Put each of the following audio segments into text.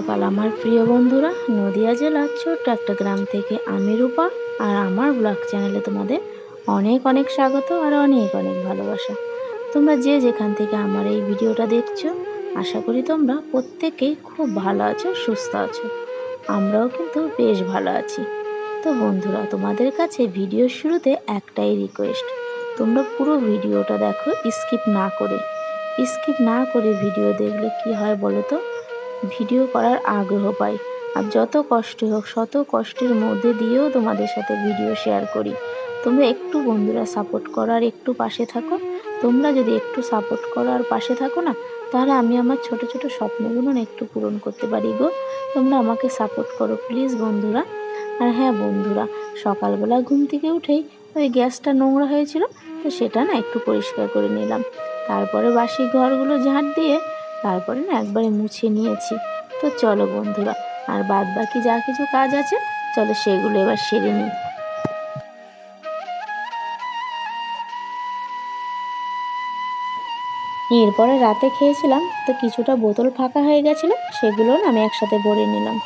সকাল আমার প্রিয় বন্ধুরা, নদিয়া জেলার ছোট্ট একটা গ্রাম থেকে আমি রূপা, আর আমার ব্লগ চ্যানেলে তোমাদের অনেক অনেক স্বাগত আর অনেক অনেক ভালোবাসা। তোমরা যে যেখান থেকে আমার এই ভিডিওটা দেখছ, আশা করি তোমরা প্রত্যেকেই খুব ভালো আছো, সুস্থ আছো। আমরাও কিন্তু বেশ ভালো আছি। তো বন্ধুরা, তোমাদের কাছে ভিডিওর শুরুতে একটাই রিকোয়েস্ট তোমরা পুরো ভিডিওটা দেখো স্কিপ না করে। স্কিপ না করে ভিডিও দেখলে কি হয় বলো তো? ভিডিও করার আগ্রহ পাই। আর যত কষ্ট হোক, শত কষ্টের মধ্যে দিয়েও তোমাদের সাথে ভিডিও শেয়ার করি। তোমরা একটু বন্ধুরা সাপোর্ট করো আর একটু পাশে থাকো। তোমরা যদি একটু সাপোর্ট করো আর পাশে থাকো না, তাহলে আমি আমার ছোট ছোট স্বপ্নগুলো একটু পূরণ করতে পারি গো। তোমরা আমাকে সাপোর্ট করো প্লিজ বন্ধুরা। আর হ্যাঁ বন্ধুরা, সকালবেলা ঘুম থেকে উঠেই ওই গ্যাসটা নোংরা হয়েছিল, তো সেটা না একটু পরিষ্কার করে নিলাম। তারপরে বাসি ঘরগুলো ঝাঁট দিয়ে তারপরে না একবারে মুছে নিয়েছি। তো চলো বন্ধুরা, আর বাদ বাকি যা কিছু কাজ আছে, চলো সেগুলো এবার সেরে নিই। এরপরে রাতে খেয়েছিলাম, তো কিছুটা বোতল ফাঁকা হয়ে গেছিল, সেগুলো না আমি একসাথে ভরে নিলাম।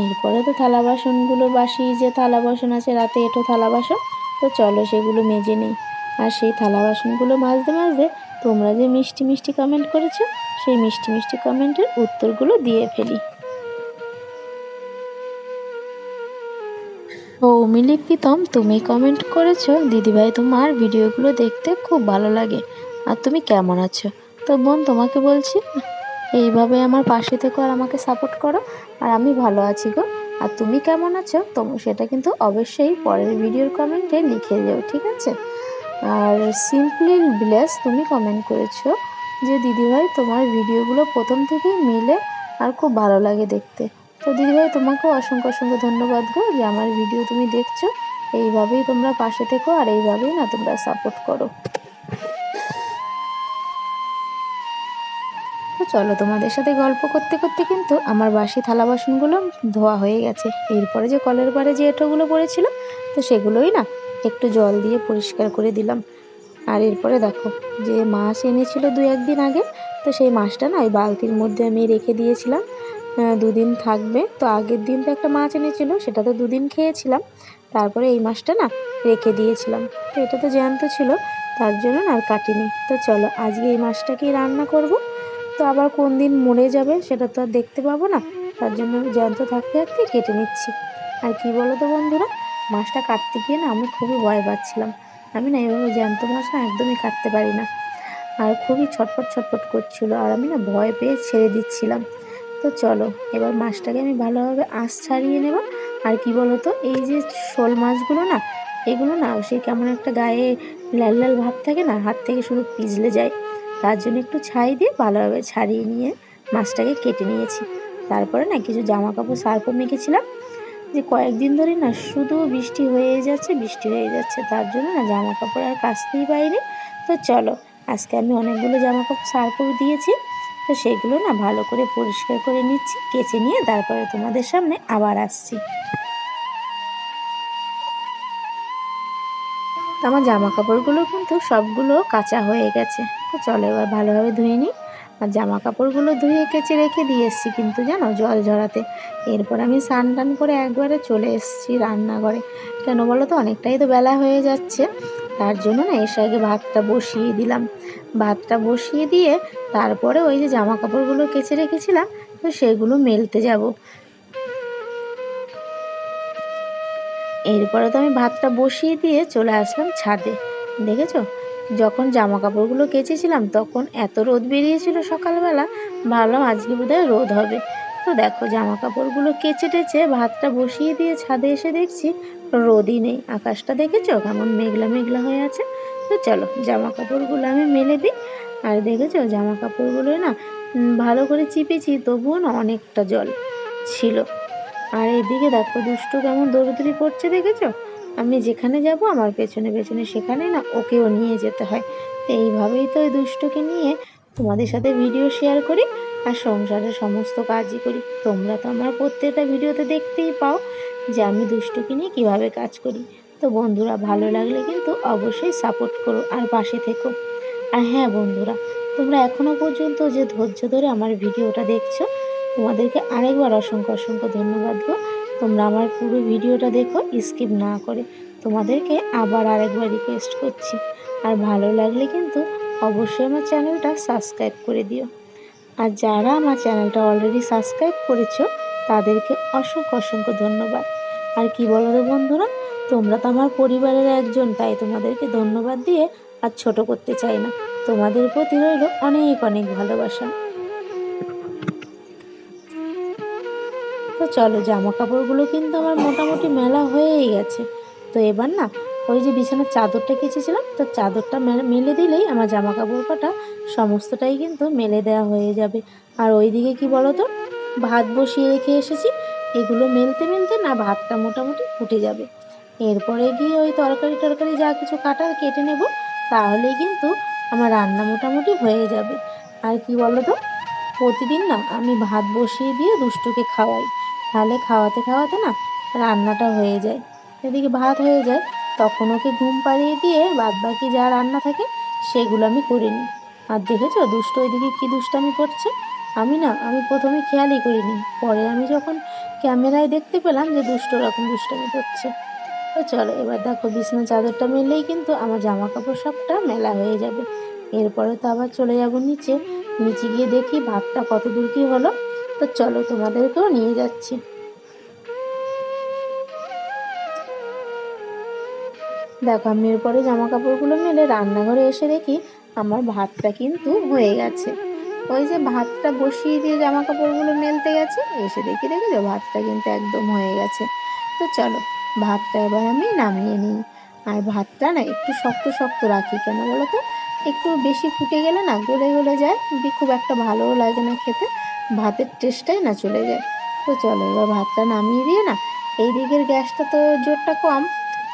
এরপরে তো থালা বাসনগুলো বাসি, যে থালা বাসন আছে রাতে এঁটো থালা বাসন, তো চলো সেগুলো মেজে নিই। আর সেই থালা বাসনগুলো মাজতে মাজতে তোমরা যে মিষ্টি মিষ্টি কমেন্ট করেছ, সেই মিষ্টি মিষ্টি কমেন্টের উত্তরগুলো দিয়ে ফেলি। সৌমিলি প্রীতম তুমি কমেন্ট করেছ, দিদিভাই তোমার ভিডিওগুলো দেখতে খুব ভালো লাগে। আর তুমি কেমন আছো? তো বোন, তোমাকে বলছি, এইভাবে আমার পাশে থেকো আর আমাকে সাপোর্ট করো। আর আমি ভালো আছি গো। আর তুমি কেমন আছো? তো সেটা কিন্তু অবশ্যই পরের ভিডিওর কমেন্টে লিখে যাও, ঠিক আছে? আর সিম্পলি ব্লেস তুমি কমেন্ট করেছ যে, দিদিভাই, তোমার ভিডিওগুলো প্রথম থেকেই মিলে আর খুব ভালো লাগে দেখতে। তো দিদিভাই, তোমাকেও অসংখ্য অসংখ্য ধন্যবাদ গো যে, আমার ভিডিও তুমি দেখছ। এইভাবেই তোমরা পাশে থেকো আর এইভাবেই না তোমরা সাপোর্ট করো। তো চলো, তোমাদের সাথে গল্প করতে করতে কিন্তু আমার বাসি থালা বাসনগুলো ধোয়া হয়ে গেছে। এরপরে যে কলের পাড়ে যে এঁটোগুলো পড়েছিল তো সেগুলোই না একটু জল দিয়ে পরিষ্কার করে দিলাম। আর এরপরে দেখো, যে মাছ এনেছিল দু একদিন আগে, তো সেই মাছটা না ওই বালতির মধ্যে আমি রেখে দিয়েছিলাম। দুদিন থাকবে। তো আগের দিন তো একটা মাছ এনেছিল, সেটা তো দুদিন খেয়েছিলাম। তারপরে এই মাছটা না রেখে দিয়েছিলাম। তো এটা তো জ্যান্ত ছিল, তার জন্য না আর কাটিনি। তো চলো, আজকে এই মাছটাকেই রান্না করব। তো আবার কোন দিন মরে যাবে সেটা তো আর দেখতে পাবো না। তার জন্য জ্যান্ত থাকতে থাকতে কেটে নিচ্ছি। আর কি বলো তো বন্ধুরা? মাছটা কাটতে গিয়ে না আমি খুবই ভয় পাচ্ছিলাম। আমি না এভাবে জ্যান্ত মাছ না একদমই কাটতে পারি না। আর খুবই ছটপট ছটপট করছিল আর আমি না ভয় পেয়ে ছেড়ে দিচ্ছিলাম। তো চলো, এবার মাছটাকে আমি ভালোভাবে আঁশ ছাড়িয়ে নেব। আর কি বলো তো এই যে শোল মাছগুলো না, এগুলো না সেই কেমন একটা গায়ে লাল লাল ভাব থাকে না, হাত থেকে শুধু পিজলে যায়। তার জন্য একটু ছাই দিয়ে ভালোভাবে ছাড়িয়ে নিয়ে মাছটাকে কেটে নিয়েছি। তারপরে না কিছু জামা কাপড় সার্ফও মেখেছিলাম। যে কয়েকদিন ধরে না শুধু বৃষ্টি হয়ে যাচ্ছে, বৃষ্টি হয়ে যাচ্ছে, তার জন্য না জামা কাপড় আর কাচতেই পারিনি তো চলো, আজকে আমি অনেকগুলো জামা কাপড় সার্ফও দিয়েছি, তো সেগুলো না ভালো করে পরিষ্কার করে নিচ্ছি, কেচে নিয়ে তারপরে তোমাদের সামনে আবার আসছি। আমার জামা কাপড়গুলো কিন্তু সবগুলো কাঁচা হয়ে গেছে, তো চলো এবার ভালোভাবে ধুয়ে নিই। আর জামা কাপড়গুলো ধুয়ে কেচে রেখে দিয়ে এসেছি কিন্তু জানো, জল ঝরাতে। এরপর আমি স্নান টান করে একবারে চলে এসেছি রান্নাঘরে। কেন বলো তো, অনেকটাই তো বেলা হয়ে যাচ্ছে। তার জন্য না এসে আগে ভাতটা বসিয়ে দিলাম। ভাতটা বসিয়ে দিয়ে তারপরে ওই যে জামা কাপড়গুলো কেচে রেখেছিলাম, তো সেগুলো মেলতে যাব। এরপরে তো আমি ভাতটা বসিয়ে দিয়ে চলে আসলাম ছাদে। দেখেছ? যখন জামা কাপড়গুলো কেচেছিলাম, তখন এত রোদ বেরিয়েছিল সকালবেলা। ভাবলাম আজকে বোধহয় রোদ হবে। তো দেখো জামা কাপড়গুলো কেচে টেচে ভাতটা বসিয়ে দিয়ে ছাদে এসে দেখছি রোদই নেই। আকাশটা দেখেছ? কেমন মেঘলা মেঘলা হয়ে আছে। তো চলো জামা কাপড়গুলো আমি মেলে দিই। আর দেখেছ জামা কাপড়গুলো না ভালো করে চিপেছি, তবুও না অনেকটা জল ছিল। আর এদিকে দেখো, দুষ্টু কেমন দৌড়দৌড়ি করছে, দেখেছ? আমি যেখানে যাব, আমার পেছনে পেছনে সেখানে না ওকেও নিয়ে যেতে হয়। তো এইভাবেই তো ওই দুষ্টকে নিয়ে তোমাদের সাথে ভিডিও শেয়ার করি আর সংসারের সমস্ত কাজই করি। তোমরা তো আমার প্রত্যেকটা ভিডিওতে দেখতেই পাও যে আমি দুষ্টুকে নিয়ে কীভাবে কাজ করি। তো বন্ধুরা, ভালো লাগলে কিন্তু অবশ্যই সাপোর্ট করো আর পাশে থেকো। আর হ্যাঁ বন্ধুরা, তোমরা এখনও পর্যন্ত যে ধৈর্য ধরে আমার ভিডিওটা দেখছ, তোমাদেরকে আরেকবার অসংখ্য অসংখ্য ধন্যবাদ গো। তোমরা আমার পুরো ভিডিওটা দেখো, স্কিপ না করে তোমাদেরকে আবার আরেকবার রিকোয়েস্ট করছি। আর ভালো লাগলে কিন্তু অবশ্যই আমার চ্যানেলটা সাবস্ক্রাইব করে দিও। আর যারা আমার চ্যানেলটা অলরেডি সাবস্ক্রাইব করেছ, তাদেরকে অসংখ্য অসংখ্য ধন্যবাদ। আর কি বলো তো বন্ধুরা, তোমরা তো আমার পরিবারের একজন, তাই তোমাদেরকে ধন্যবাদ দিয়ে আর ছোট করতে চাই না। তোমাদের প্রতি রইল অনেক অনেক ভালোবাসা। চলো জামা কাপড়গুলো কিন্তু আমার মোটামুটি মেলা হয়েই গেছে। তো এবার না, ওই যে বিছানার চাদরটা কেচেছিলাম, তো চাদরটা মেলে দিলেই আমার জামা কাপড় কটা সমস্তটাই কিন্তু মেলে দেওয়া হয়ে যাবে। আর ওইদিকে কি বলো তো ভাত বসিয়ে রেখে এসেছি, এগুলো মেলতে মেলতে না ভাতটা মোটামুটি ফুটে যাবে। এরপরে গিয়ে ওই তরকারি টরকারি যা কিছু কাটার কেটে নেব, তাহলেই কিন্তু আমার রান্না মোটামুটি হয়ে যাবে। আর কি বলো তো প্রতিদিন না আমি ভাত বসিয়ে দিয়ে দুষ্টুকে খাওয়াই। তাহলে খাওয়াতে খাওয়াতে না রান্নাটা হয়ে যায়। এদিকে ভাত হয়ে যায় তখন ওকে ঘুম পাড়িয়ে দিয়ে বাদ বাকি যা রান্না থাকে সেগুলো আমি করে নিই। আর দেখেছ দুষ্ট ওইদিকে কী দুষ্টামি করছে? আমি না, আমি প্রথমে খেয়ালই করিনি। পরে আমি যখন ক্যামেরায় দেখতে পেলাম যে দুষ্ট রকম দুষ্টামি করছে। তো চলো, এবার দেখো বিছনা চাদরটা মেললেই কিন্তু আমার জামা কাপড় সবটা মেলা হয়ে যাবে। এরপরে তো আবার চলে যাব নিচে। নিচে গিয়ে দেখি ভাতটা কত দূর কী হলো। তো চলো তোমাদেরকেও নিয়ে যাচ্ছি। দেখো, আমি এরপরে জামা কাপড়গুলো মেলে রান্নাঘরে এসে দেখি আমার ভাতটা কিন্তু হয়ে গেছে। ওই যে ভাতটা বসিয়ে দিয়ে জামা কাপড়গুলো মেলতে গেছে, এসে দেখি দেখেছ ভাতটা কিন্তু একদম হয়ে গেছে। তো চলো, ভাতটা এবার আমি নামিয়ে নিই। আর ভাতটা না একটু শক্ত শক্ত রাখি কেন বলো তো? একটু বেশি ফুটে গেলে না গলে গলে যায় খুব একটা ভালোও লাগে না খেতে ভাতের টেস্টটাই না চলে যায়। তো চলো, এবার ভাতটা নামিয়ে দিয়ে না, এই দিকের গ্যাসটা তো জোরটা কম,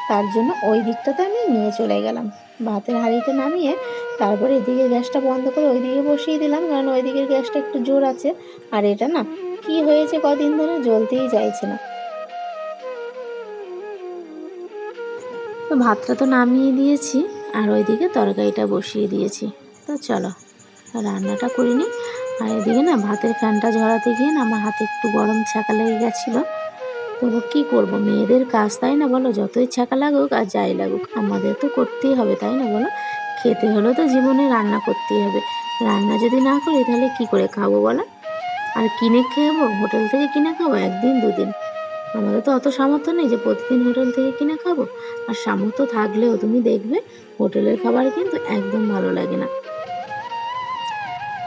তার জন্য ওই দিকটাতে আমি নিয়ে চলে গেলাম। ভাতের হাঁড়িটা নামিয়ে তারপরে এদিকে গ্যাসটা বন্ধ করে ওই দিকে বসিয়ে দিলাম, কারণ ওই দিকের গ্যাসটা একটু জোর আছে। আর এটা না, কি হয়েছে কদিন ধরে জ্বলতেই চাইছে না। তো ভাতটা তো নামিয়ে দিয়েছি, আর ওইদিকে তরকারিটা বসিয়ে দিয়েছি। তো চলো, রান্নাটা করিনি আর এদিকে না ভাতের ফ্যানটা ঝরাতে গিয়ে না আমার হাতে একটু গরম ছ্যাঁকা লেগে গেছিল। তবু কী করব? মেয়েদের কাজ, তাই না বলো? যতই ছ্যাঁকা লাগুক আর যাই লাগুক, আমাদের তো করতেই হবে, তাই না বলো? খেতে হলেও তো জীবনে রান্না করতেই হবে। রান্না যদি না করি, তাহলে কি করে খাব বলো? আর কিনে খেয়েবো হোটেল থেকে কিনে খাব? একদিন, দুদিন। আমাদের তো অত সামর্থ্য নেই যে প্রতিদিন হোটেল থেকে কিনে খাব। আর সামর্থ্য থাকলেও তুমি দেখবে, হোটেলের খাবার কিন্তু একদম ভালো লাগে না।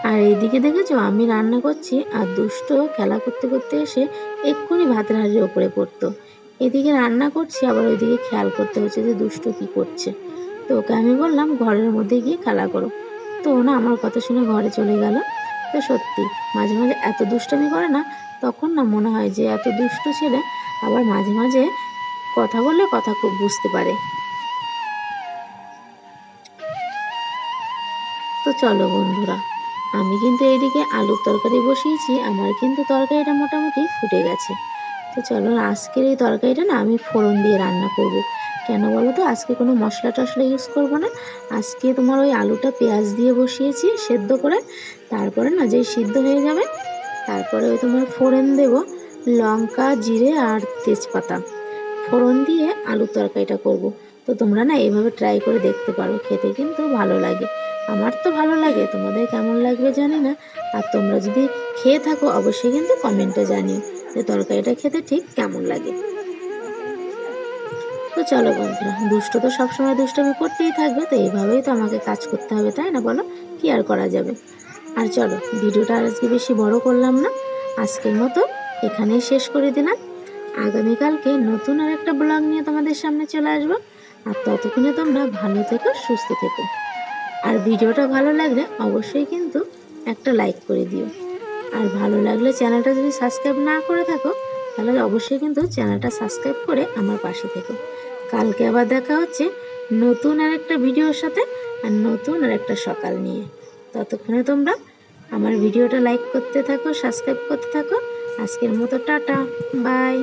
আর এইদিকে দেখেছ, আমি রান্না করছি আর দুষ্ট খেলা করতে করতে এসে এক্ষুনি ভাতের হাঁড়ির ওপরে পড়তো। এদিকে রান্না করছি, আবার ওইদিকে খেয়াল করতে হচ্ছে যে দুষ্ট কি করছে। তো ওকে আমি বললাম, ঘরের মধ্যে গিয়ে খেলা করো। তো ও না আমার কথা শুনে ঘরে চলে গেল। তো সত্যি, মাঝে মাঝে এত দুষ্টামি করে না, তখন না মনে হয় যে এত দুষ্ট ছেলে আবার মাঝে মাঝে কথা বললে কথা খুব বুঝতে পারে। তো চলো বন্ধুরা আমি কিন্তু এইদিকে আলুর তরকারি বসিয়েছি, আমার কিন্তু তরকারিটা মোটামুটি ফুটে গেছে তো চলো, আজকের এই তরকারিটা না আমি ফোড়ন দিয়ে রান্না করব। কেন বলো তো, আজকে কোনো মশলা টশলা ইউজ করব না আজকে তোমার ওই আলুটা পেঁয়াজ দিয়ে বসিয়েছি সেদ্ধ করে, তারপরে না যেই সিদ্ধ হয়ে যাবে, তারপরে ওই তোমার ফোড়ন দেব লঙ্কা, জিরে আর তেজপাতা ফোড়ন দিয়ে আলুর তরকারিটা করব। তো তোমরা না এইভাবে ট্রাই করে দেখতে পারো, খেতে কিন্তু ভালো লাগে আমার তো ভালো লাগে, তোমাদের কেমন লাগবে জানি না। আর তোমরা যদি খেয়ে থাকো, অবশ্যই কিন্তু কমেন্টে জানিও যে তরকারিটা খেতে ঠিক কেমন লাগে। তো চলো বন্ধুরা, দুষ্ট তো সবসময় দুষ্টমি করতেই থাকবে, তো এইভাবেই তো আমাকে কাজ করতে হবে, তাই না বলো? কি আর করা যাবে? আর চলো, ভিডিওটা আজকে বেশি বড় করলাম না। আজকের মতো এখানেই শেষ করে দিলাম। আগামীকালকে নতুন আর একটা ব্লগ নিয়ে তোমাদের সামনে চলে আসব। আর ততক্ষণে তোমরা ভালো থেকো, সুস্থ থেকো। আর ভিডিওটা ভালো লাগলে অবশ্যই কিন্তু একটা লাইক করে দিও। আর ভালো লাগলে চ্যানেলটা যদি সাবস্ক্রাইব না করে থাকো, তাহলে অবশ্যই কিন্তু চ্যানেলটা সাবস্ক্রাইব করে আমার পাশে থেকো। কালকে আবার দেখা হচ্ছে নতুন আর একটা ভিডিওর সাথে আর নতুন আর একটা সকাল নিয়ে। ততক্ষণে তোমরা আমার ভিডিওটা লাইক করতে থাকো সাবস্ক্রাইব করতে থাকো। আজকের মতো টাটা বাই